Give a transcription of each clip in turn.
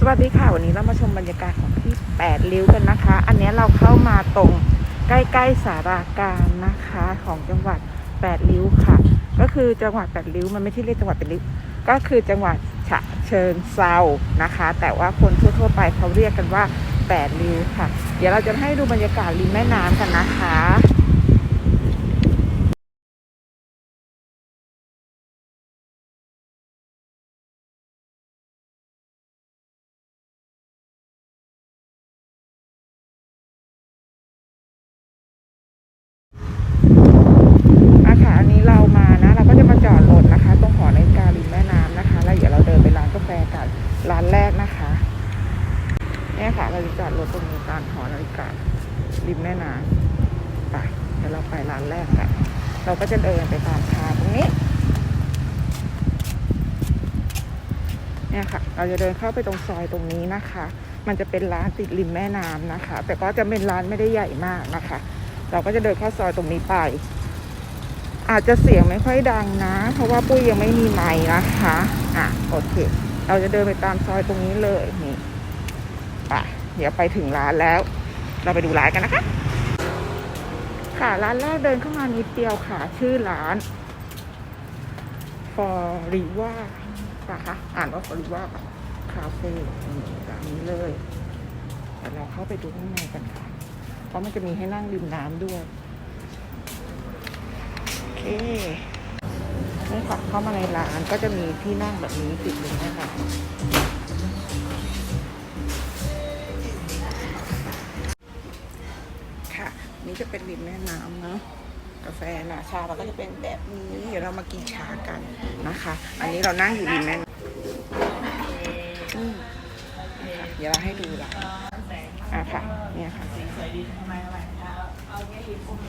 สวัสดีค่ะวันนี้เรามาชมบรรยากาศของที่แปดริ้วกันนะคะ อันนี้เราเข้ามาตรงใกล้ๆสารากางนะคะของจังหวัดแปดริ้วค่ะ ก็คือจังหวัดแปดริ้วมันไม่ใช่เรียกจังหวัดแปดริ้วก็คือจังหวัดฉะเชิงเซานะคะ แต่ว่าคนทั่วๆไปเขาเรียกกันว่าแปดริ้วค่ะ เดี๋ยวเราจะให้ดูบรรยากาศริมแม่น้ำกันนะคะ อาค่ะอันนี้เรามานะ เราก็จะมาจอดรถนะคะ ตรงหอนาฬิการิมแม่น้ำนะคะ แล้วเดี๋ยวเราเดินไปร้านกาแฟกันร้านแรกนะคะ เนี่ยค่ะ เราจะจอดรถตรงนี้กลางหอนาฬิการิมแม่น้ำไปเดี๋ยวเราไปร้านแรกกัน เราก็จะเดินไปตามทางตรงนี้ เนี่ยค่ะ เราจะเดินเข้าไปตรงซอยตรงนี้นะคะ มันจะเป็นร้านติดริมแม่น้ำนะคะ แต่ก็จะเป็นร้านไม่ได้ใหญ่มากนะคะ เราก็จะเดินเข้าซอยตรงนี้ไป อาจจะเสียงไม่ค่อยดังนะ เพราะว่าปุ้ยยังไม่มีไม้นะคะ อะโอเค เราจะเดินไปตามซอยตรงนี้เลยนี่ไปเดี๋ยวไปถึงร้านแล้ว เราไปดูร้านกันนะคะ ค่ะร้านแรกเดินเข้ามานิดเดียวค่ะ ชื่อร้านฟอริว่าป่ะคะอ่านว่าฟอริว่าคาเฟ่ร้านนี้เลยเดี๋ยวเราเข้าไปดูข้างในกันค่ะ เพราะมันจะมีให้นั่งริมน้ำด้วย โอเคนี่ค่ะเข้ามาในร้านก็จะมีที่นั่งแบบนี้ติดอยู่นะคะ นี่จะเป็นริมแม่น้ำเนาะกาแฟนะชาเราก็จะเป็นแบบนี้เดี๋ยวเรามากินชากันนะคะ อันนี้เรานั่งอยู่ริมแม่น้ำเดี๋ยวเราให้ดูละอะค่ะเนี่ยค่ะ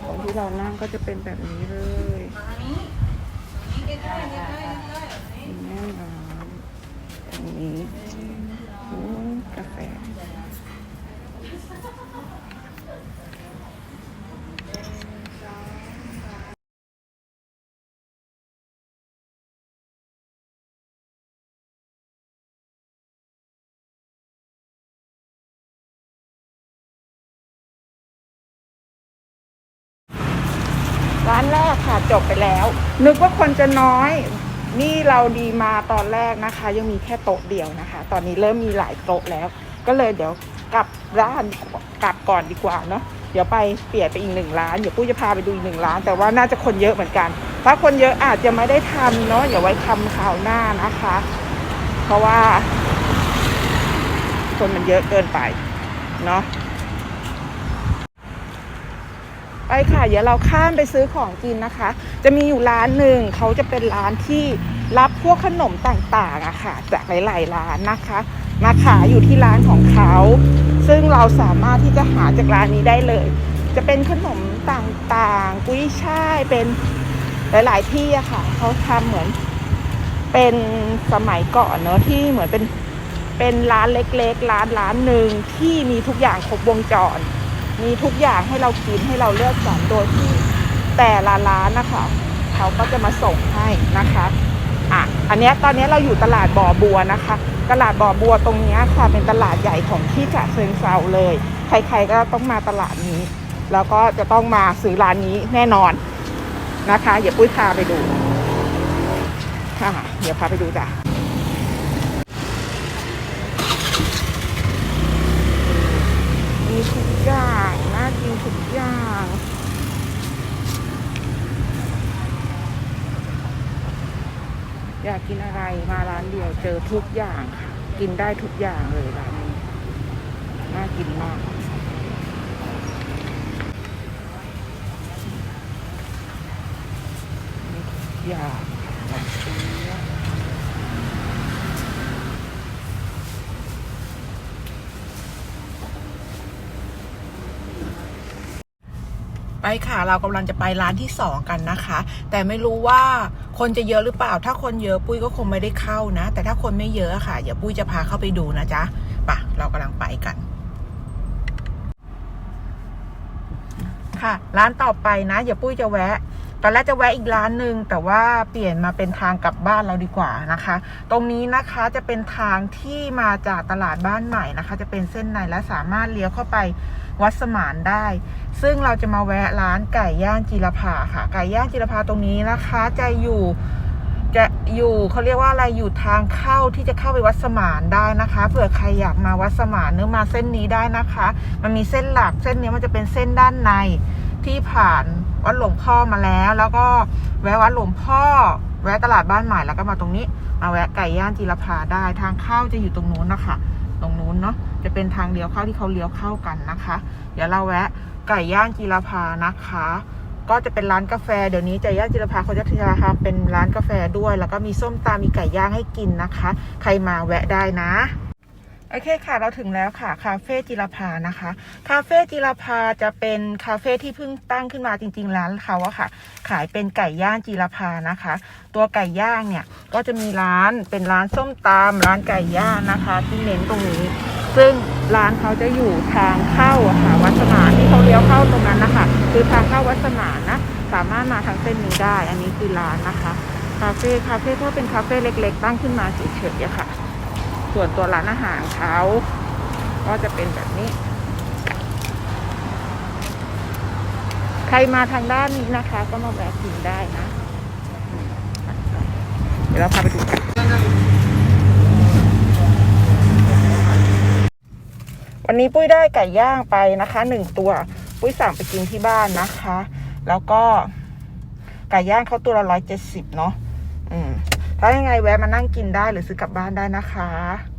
ตรงที่เรานั่งก็จะเป็นแบบนี้เลยริมแม่น้ำตรงนี้อืมกาแฟ ร้านแรกค่ะจบไปแล้ว นึกว่าคนจะน้อย นี่เราดีมาตอนแรกนะคะ ยังมีแค่โต๊ะเดียวนะคะ ตอนนี้เริ่มมีหลายโต๊ะแล้ว ก็เลยเดี๋ยวกลับร้านกลับก่อนดีกว่าเนาะเดี๋ยวไปเปลี่ยนไปอีกหนึ่งร้านเดี๋ยวปุ้ยจะพาไปดูอีกหนึ่งร้าน แต่ว่าน่าจะคนเยอะเหมือนกัน ถ้าคนเยอะอาจจะไม่ได้ทำเนาะอย่าไว้ทำข่าวหน้านะคะ เพราะว่า คนมันเยอะเกินไปเนาะ ไปค่ะ เดี๋ยวเราข้ามไปซื้อของกินนะคะ จะมีอยู่ร้านหนึ่งเขาจะเป็นร้านที่รับพวกขนมต่างๆอะค่ะ จากหลายๆร้านนะคะ มาขายอยู่ที่ร้านของเขา ซึ่งเราสามารถที่จะหาจากร้านนี้ได้เลย จะเป็นขนมต่างๆ กุ้ยช่ายเป็นหลาย ๆ ที่อะค่ะเขาทำเหมือนเป็นสมัยก่อนเนอะที่เหมือนเป็นเป็นร้านเล็ก ๆ ร้านร้านหนึ่งที่มีทุกอย่างครบวงจร มีทุกอย่างให้เรากินให้เราเลือกสรรโดยที่แต่ละร้านนะคะเขาก็จะมาส่งให้นะคะอะอันนี้ตอนนี้เราอยู่ตลาดบ่อบัวนะคะ ตลาดบ่อบัวตรงนี้ค่ะเป็นตลาดใหญ่ของที่ฉะเชิงเซาเลย ใครๆก็ต้องมาตลาดนี้ แล้วก็จะต้องมาซื้อร้านนี้แน่นอนนะคะ เดี๋ยวปุ้ยพาไปดูค่ะเดี๋ยวพาไปดูจ้ะ มีทุกอย่าง น่ากินทุกอย่างอยากกินอะไรมาร้านเดียวเจอทุกอย่างค่ะ กินได้ทุกอย่างเลยร้านนี้น่ากินมากมีทุกอย่างขนมเปี๊ยะ ไปค่ะเรากำลังจะไปร้านที่สองกันนะคะ แต่ไม่รู้ว่าคนจะเยอะหรือเปล่า ถ้าคนเยอะปุ้ยก็คงไม่ได้เข้านะ แต่ถ้าคนไม่เยอะค่ะเดี๋ยวปุ้ยจะพาเข้าไปดูนะจ๊ะปะเรากำลังไปกัน ค่ะ ร้านต่อไปนะเดี๋ยวปุ้ยจะแวะ ตอนแรกจะแวะอีกร้านหนึ่งแต่ว่าเปลี่ยนมาเป็นทางกลับบ้านเราดีกว่านะคะ ตรงนี้นะคะจะเป็นทางที่มาจากตลาดบ้านใหม่นะคะ จะเป็นเส้นในและสามารถเลี้ยวเข้าไปวัดสมานได้ ซึ่งเราจะมาแวะร้านไก่ย่างจิรภาค่ะ ไก่ย่างจิรภาตรงนี้นะคะจะอยู่จะอยู่เขาเรียกว่าอะไรอยู่ทางเข้าที่จะเข้าไปวัดสมานได้นะคะเผื่อใครอยากมาวัดสมานเนื้อมาเส้นนี้ได้นะคะ มันมีเส้นหลักเส้นนี้มันจะเป็นเส้นด้านใน ที่ผ่านวัดหลวงพ่อมาแล้ว แล้วก็แวะวัดหลวงพ่อ แวะตลาดบ้านใหม่แล้วก็มาตรงนี้มาแวะไก่ย่างจิรภาได้ทางเข้าจะอยู่ตรงนู้นนะคะตรงนู้นเนาะจะเป็นทางเลี้ยวเข้าที่เขาเลี้ยวเข้ากันนะคะ เดี๋ยวเราแวะไก่ย่างจิรภานะคะ ก็จะเป็นร้านกาแฟเดี๋ยวนี้ใจย่านจิรภาเขาจะทำเป็นร้านกาแฟด้วย แล้วก็มีส้มตำมีไก่ย่างให้กินนะคะ ใครมาแวะได้นะ โอเคค่ะเราถึงแล้วค่ะคาเฟ่จิรภานะคะคาเฟ่จิรภาจะเป็นคาเฟ่ที่เพิ่งตั้งขึ้นมาจริง ๆ ร้านเขาอะค่ะ ขายเป็นไก่ย่างจิรภานะคะ ตัวไก่ย่างเนี่ยก็จะมีร้านเป็นร้านส้มตำร้านไก่ย่างนะคะ ที่เน้นตรงนี้ ซึ่งร้านเขาจะอยู่ทางเข้าค่ะวัดสมานที่เขาเลี้ยวเข้าตรงนั้นนะคะคือทางเข้าวัดสมานนะสามารถมาทางเส้นนี้ได้ อันนี้คือร้านนะคะคาเฟ่คาเฟ่ก็เป็นคาเฟ่เล็ก ๆ ตั้งขึ้นมาเฉยๆอะค่ะ ส่วนตัวร้านอาหารเขาก็จะเป็นแบบนี้ ใครมาทางด้านนี้นะคะ ก็มาแวะกินได้นะ เดี๋ยวเราพาไปดูกันวันนี้ปุ้ยได้ไก่ย่างไปนะคะหนึ่งตัวปุ้ยสั่งไปกินที่บ้านนะคะ แล้วก็ไก่ย่างเขาตัวละร้อยเจ็ดสิบเนาะอืม ถ้ายังไงแวะมานั่งกินได้หรือซื้อกลับบ้านได้นะคะ